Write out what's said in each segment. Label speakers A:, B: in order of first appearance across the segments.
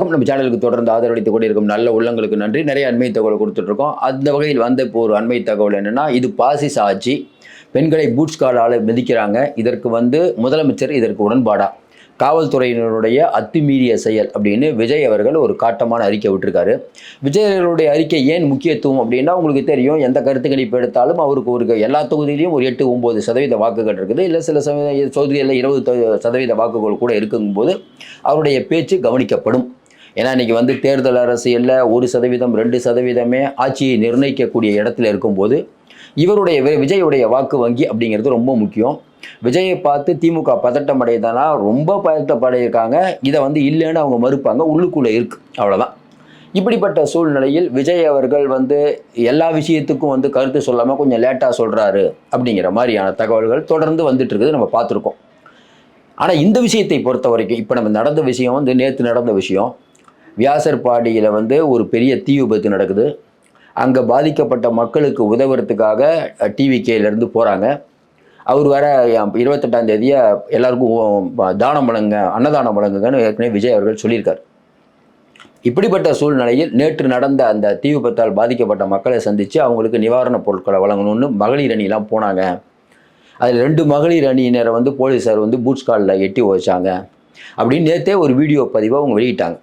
A: நம்ம சேனலுக்கு தொடர்ந்து ஆதரவளித்துக் கொண்டிருக்கும் நல்ல உள்ளங்களுக்கு நன்றி. நிறைய அண்மை தகவல் கொடுத்துட்ருக்கோம். அந்த வகையில் வந்த இப்போ ஒரு அண்மை தகவல் என்னன்னா இது பாசிஸ் ஆட்சி. பெண்களை பூட்ஸ் காலால் மிதிக்கிறாங்க. இதற்கு வந்து முதலமைச்சர் இதற்கு உடன்பாடா? காவல்துறையினருடைய அத்துமீறிய செயல் அப்படின்னு விஜய் அவர்கள் ஒரு காட்டமான அறிக்கை விட்டுருக்காரு. விஜய் அவர்களுடைய அறிக்கை ஏன் முக்கியத்துவம் அப்படின்னா உங்களுக்கு தெரியும் எந்த கருத்து கணிப்பு எடுத்தாலும் அவருக்கு ஒரு எல்லா தொகுதியிலையும் ஒரு எட்டு ஒம்பது சதவீத வாக்குகள் இருக்குது. இல்லை சில சதவீத தொகுதிகளில் இருபது சதவீத வாக்குகள் கூட இருக்கும்போது அவருடைய பேச்சு கவனிக்கப்படும். ஏன்னா இன்றைக்கி வந்து தேர்தல் அரசியலில் ஒரு சதவீதம் ரெண்டு சதவீதமே ஆட்சியை நிர்ணயிக்கக்கூடிய இடத்துல இருக்கும்போது இவருடைய வி- விஜயுடைய வாக்கு வங்கி அப்படிங்கிறது ரொம்ப முக்கியம். விஜயை பார்த்து திமுக பதட்டம் அடையதானா ரொம்ப பதட்டப்படையிருக்காங்க இதை வந்து இல்லைன்னு அவங்க மறுப்பாங்க. உள்ளுக்குள்ளே இருக்கு. அவ்வளோதான் இப்படிப்பட்ட சூழ்நிலையில் விஜய் அவர்கள் வந்து எல்லா விஷயத்துக்கும் வந்து கருத்து சொல்லாமல் கொஞ்சம் லேட்டாக சொல்கிறாரு அப்படிங்கிற மாதிரியான தகவல்கள் தொடர்ந்து வந்துட்டு இருக்குது. நம்ம பார்த்துருக்கோம். ஆனால் இந்த விஷயத்தை பொறுத்த வரைக்கும் இப்போ நம்ம நடந்த விஷயம் வந்து நேற்று நடந்த விஷயம். வியாசர் பாடியில் வந்து ஒரு பெரிய தீ விபத்து நடக்குது. அங்கே பாதிக்கப்பட்ட மக்களுக்கு உதவுறதுக்காக டிவிகேலேருந்து போகிறாங்க அவர் வேற இருபத்தெட்டாம் தேதியை எல்லாருக்கும் தானம் வழங்க அன்னதானம் வழங்குங்கன்னு ஏற்கனவே விஜய் அவர்கள் சொல்லியிருக்கார். இப்படிப்பட்ட சூழ்நிலையில் நேற்று நடந்த அந்த தீ விபத்தால் பாதிக்கப்பட்ட மக்களை சந்தித்து அவங்களுக்கு நிவாரணப் பொருட்களை வழங்கணும்னு மகளிர் அணிலாம் போனாங்க. அதில் ரெண்டு மகளிர் அணியினரை வந்து போலீஸார் வந்து பூட்ஸ் காலில் எட்டி வச்சாங்க அப்படின்னு நேற்றே ஒரு வீடியோ பதிவை அவங்க வெளியிட்டாங்க.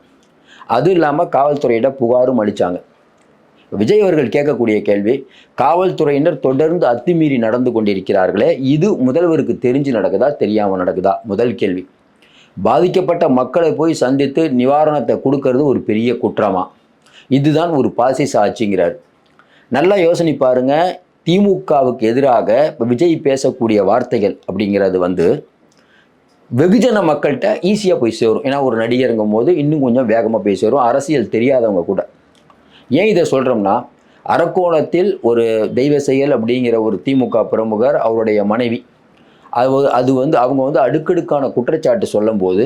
A: அதுவும் இல்லாமல் காவல்துறையிடம் புகாரும் அளித்தாங்க விஜய் அவர்கள் கேட்கக்கூடிய கேள்வி காவல்துறையினர் தொடர்ந்து அத்துமீறி நடந்து கொண்டிருக்கிறார்களே இது முதல்வருக்கு தெரிஞ்சு நடக்குதா தெரியாமல் நடக்குதா? முதல் கேள்வி. பாதிக்கப்பட்ட மக்களை போய் சந்தித்து நிவாரணத்தை கொடுக்கறது ஒரு பெரிய குற்றமா? இதுதான் ஒரு பாசிச ஆட்சிங்கிறார். நல்லா யோசனை பாருங்க திமுகவுக்கு எதிராக விஜய் பேசக்கூடிய வார்த்தைகள் அப்படிங்கிறது வந்து வெகுஜன மக்கள்கிட்ட ஈஸியாக போய் சேரும். ஏன்னா ஒரு நடிகருங்கும் போது இன்னும் கொஞ்சம் வேகமாக போய் சேரும். அரசியல் தெரியாதவங்க கூட. ஏன் இதை சொல்கிறோம்னா அரக்கோணத்தில் ஒரு தெய்வ செயல் அப்படிங்கிற ஒரு திமுக பிரமுகர் அவருடைய மனைவி. அது அது வந்து அவங்க வந்து அடுக்கடுக்கான குற்றச்சாட்டு சொல்லும்போது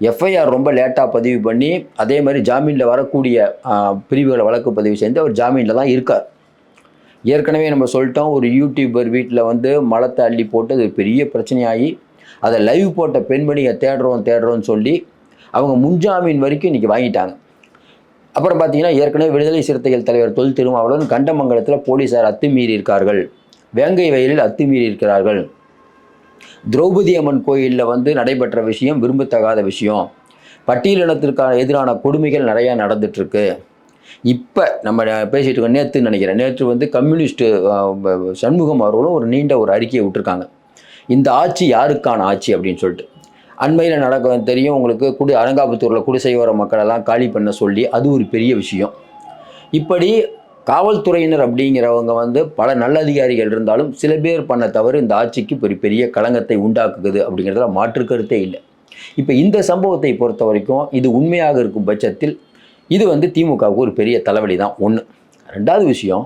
A: எஃப்ஐஆர் ரொம்ப லேட்டாக பதிவு பண்ணி அதே மாதிரி ஜாமீனில் வரக்கூடிய பிரிவுகளை வழக்கு பதிவு செய்து அவர் ஜாமீனில் தான் இருக்கார். ஏற்கனவே நம்ம சொல்லிட்டோம் ஒரு யூடியூபர் வீட்டில் வந்து மலத்தை அள்ளி போட்டு அது பெரிய பிரச்சனையாகி அதை லைவ் போட்ட பெண்மணியை தேடுறோம் தேடுறோம்னு சொல்லி அவங்க முன்ஜாமீன் வரைக்கும் இன்றைக்கி வாங்கிட்டாங்க. அப்புறம் பார்த்தீங்கன்னா ஏற்கனவே விடுதலை சிறுத்தைகள் தலைவர் தொல் திருமாவளவன் கண்டமங்கலத்தில் போலீசார் அத்துமீறி இருக்கார்கள். வேங்கை வயலில் அத்துமீறி இருக்கிறார்கள். திரௌபதி அம்மன் கோயிலில் வந்து நடைபெற்ற விஷயம் விரும்பத்தகாத விஷயம். பட்டியலினத்திற்கான எதிரான கொடுமைகள் நிறையா நடந்துட்டுருக்கு. இப்போ நம்ம பேசிகிட்டு இருக்கோம் நேற்று நினைக்கிறேன். நேற்று வந்து கம்யூனிஸ்ட்டு சண்முகம் அவர்களும் ஒரு நீண்ட ஒரு அறிக்கையை விட்டுருக்காங்க. இந்த ஆட்சி யாருக்கான ஆட்சி அப்படின்னு சொல்லிட்டு. அண்மையில் நடக்க தெரியும் உங்களுக்கு குடி அரங்காபுத்தூரில் குடிசையோர மக்களெல்லாம் காலி பண்ண சொல்லி அது ஒரு பெரிய விஷயம். இப்படி காவல்துறையினர் அப்படிங்கிறவங்க வந்து பல நல்ல அதிகாரிகள் இருந்தாலும் சில பேர் பண்ண தவறு இந்த ஆட்சிக்கு ஒரு பெரிய களங்கத்தை உண்டாக்குது அப்படிங்கிறதுல மாற்று கருத்தே இல்லை. இப்போ இந்த சம்பவத்தை பொறுத்த வரைக்கும் இது உண்மையாக இருக்கும் பட்சத்தில் இது வந்து திமுகவுக்கு ஒரு பெரிய தலைவலி தான். ஒன்று ரெண்டாவது விஷயம்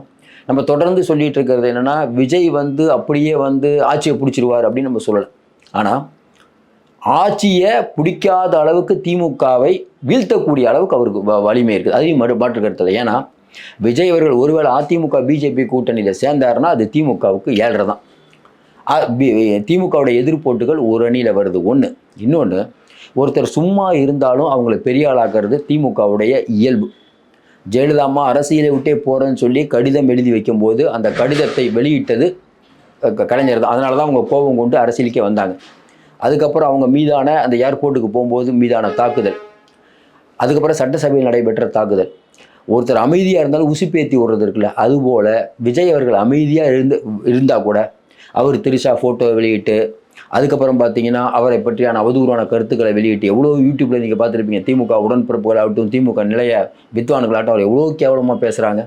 A: நம்ம தொடர்ந்து சொல்லிட்டு இருக்கிறது என்னென்னா விஜய் வந்து அப்படியே வந்து ஆட்சியை பிடிச்சிருவார் அப்படின்னு நம்ம சொல்லலாம் ஆனால் ஆட்சியை பிடிக்காத அளவுக்கு திமுகவை வீழ்த்தக்கூடிய அளவுக்கு அவருக்கு வ- வலிமை இருக்குது அதையும் மறு மாற்று கருத்தில் ஏன்னா விஜய் அவர்கள் ஒருவேளை அதிமுக பிஜேபி கூட்டணியில் சேர்ந்தாருன்னா அது திமுகவுக்கு ஏழரை தான். திமுகவுடைய எதிர்ப்போட்டுகள் ஒரு அணியில் வருது. ஒன்று இன்னொன்று ஒருத்தர் சும்மா இருந்தாலும் அவங்கள பெரிய ஆளாக்குறது திமுகவுடைய இயல்பு. ஜெயலலிதா அம்மா அரசியலை விட்டே போகிறேன்னு சொல்லி கடிதம் எழுதி வைக்கும்போது அந்த கடிதத்தை வெளியிட்டது க- கலைஞர் தான். அதனால தான் அவங்க கோபம் கொண்டு அரசியலுக்கே வந்தாங்க. அதுக்கப்புறம் அவங்க மீதான அந்த ஏர்போர்ட்டுக்கு போகும்போது மீதான தாக்குதல். அதுக்கப்புறம் சட்டசபையில் நடைபெற்ற தாக்குதல். ஒருத்தர் அமைதியாக இருந்தாலும் உசுப்பேத்தி விடுறது இருக்குல்ல அதுபோல் விஜய் அவர்கள் அமைதியாக இருந்து இருந்தால் கூட அவர் திரிஷா ஃபோட்டோ வெளியிட்டு அதுக்கப்புறம் பார்த்தீங்கன்னா அவரை பற்றியான அவதூறான கருத்துக்களை வெளியிட்டு எவ்வளோ யூடியூப்பில் நீங்கள் பார்த்துருப்பீங்க திமுக உடன்பிறப்புகளாகட்டும் திமுக நிலைய வித்வான்களாகட்டும் அவர் எவ்வளோ கேவலமாக பேசுகிறாங்க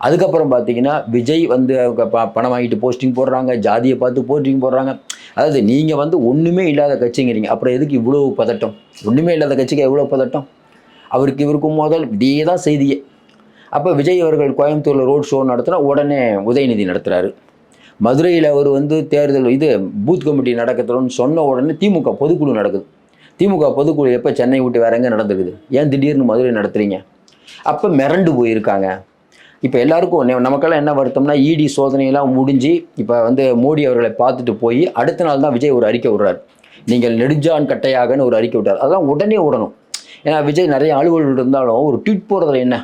A: அதுக்கப்புறம் பார்த்தீங்கன்னா விஜய் வந்து ப- பணம் வாங்கிட்டு போஸ்டிங் போடுறாங்க ஜாதியை பார்த்து போஸ்டிங் போடுறாங்க. அதாவது நீங்கள் வந்து ஒன்றுமே இல்லாத கட்சிங்கிறீங்க. அப்புறம் எதுக்கு இவ்வளோ பதட்டம்? ஒன்றுமே இல்லாத கட்சிக்கு எவ்வளோ பதட்டம்? அவருக்கு இவருக்கும் முதல் இதே தான் செய்தியே. அப்போ விஜய் அவர்கள் கோயம்புத்தூரில் ரோட் ஷோ நடத்தினா உடனே உதயநிதி நடத்துகிறாரு மதுரையில் அவர் வந்து தேர்தல் இது பூத் கமிட்டி நடக்கத்துலன்னு சொன்ன உடனே திமுக பொதுக்குழு நடக்குது. திமுக பொதுக்குழு எப்போ சென்னை விட்டு வேற எங்கே நடந்துருக்குது ஏன் திடீர்னு மதுரை நடத்துறீங்க? அப்போ மிரண்டு போயிருக்காங்க. இப்போ எல்லாருக்கும் நமக்கெல்லாம் என்ன வருத்தம்னா இடி சோதனையெல்லாம் முடிஞ்சு இப்போ வந்து மோடி அவர்களை பார்த்துட்டு போய் அடுத்த நாள் தான் விஜய் ஒரு அறிக்கை விடுறார். நீங்கள் நெடுஞ்சான் கட்டையாகன்னு ஒரு அறிக்கை விட்டார். அதெல்லாம் உடனே விடணும். ஏன்னா விஜய் நிறைய அலுவல்கள் இருந்தாலும் ஒரு ட்வீட் போடுறதுல என்ன?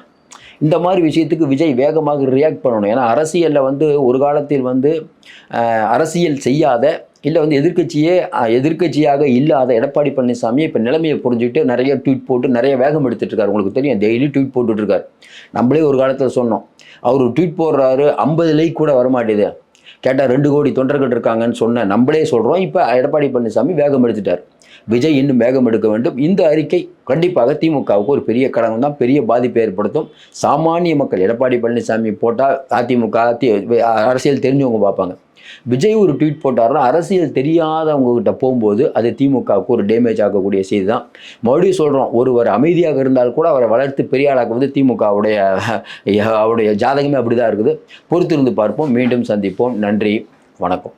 A: இந்த மாதிரி விஷயத்துக்கு விஜய் வேகமாக ரியாக்ட் பண்ணணும். ஏன்னா அரசியலில் வந்து ஒரு காலத்தில் வந்து அரசியல் செய்யாத இல்லை வந்து எதிர்க்கட்சியே எதிர்கட்சியாக எதிர்க்கட்சியாக இல்லாத எடப்பாடி பழனிசாமி இப்போ நிலைமையை புரிஞ்சுக்கிட்டு நிறைய ட்வீட் போட்டு நிறைய வேகம் எடுத்துகிட்டு இருக்காரு உங்களுக்கு தெரியும் டெய்லி ட்வீட் போட்டுட்டு நம்மளே ஒரு காலத்தில் சொன்னோம் அவர் ட்வீட் போடுறாரு ஐம்பது லைக் கூட வரமாட்டேது. கேட்டால் ரெண்டு கோடி தொண்டர்கள் இருக்காங்கன்னு சொன்ன நம்மளே சொல்கிறோம் இப்போ எடப்பாடி பழனிசாமி வேகம் எடுத்துட்டார். விஜய் இன்னும் வேகம் எடுக்க வேண்டும். இந்த அறிக்கை கண்டிப்பாக திமுகவுக்கு ஒரு பெரிய கடகம் தான் பெரிய பாதிப்பை ஏற்படுத்தும். சாமானிய மக்கள் எடப்பாடி பழனிசாமி போட்டால் அதிமுக அரசியல் தெரிஞ்சவங்க பார்ப்பாங்க. விஜய் ஒரு ட்வீட் போட்டாருன்னா அரசியல் தெரியாதவங்க கிட்ட போகும்போது அது திமுகவுக்கு ஒரு டேமேஜ் ஆகக்கூடிய செய்தி தான் மறுபடியும் சொல்கிறோம் ஒருவர் அமைதியாக இருந்தால் கூட அவரை வளர்த்து பெரிய ஆளாக்குவது வந்து திமுகவுடைய அவருடைய ஜாதகமே அப்படி தான் இருக்குது. பொறுத்திருந்து பார்ப்போம். மீண்டும் சந்திப்போம். நன்றி. வணக்கம்.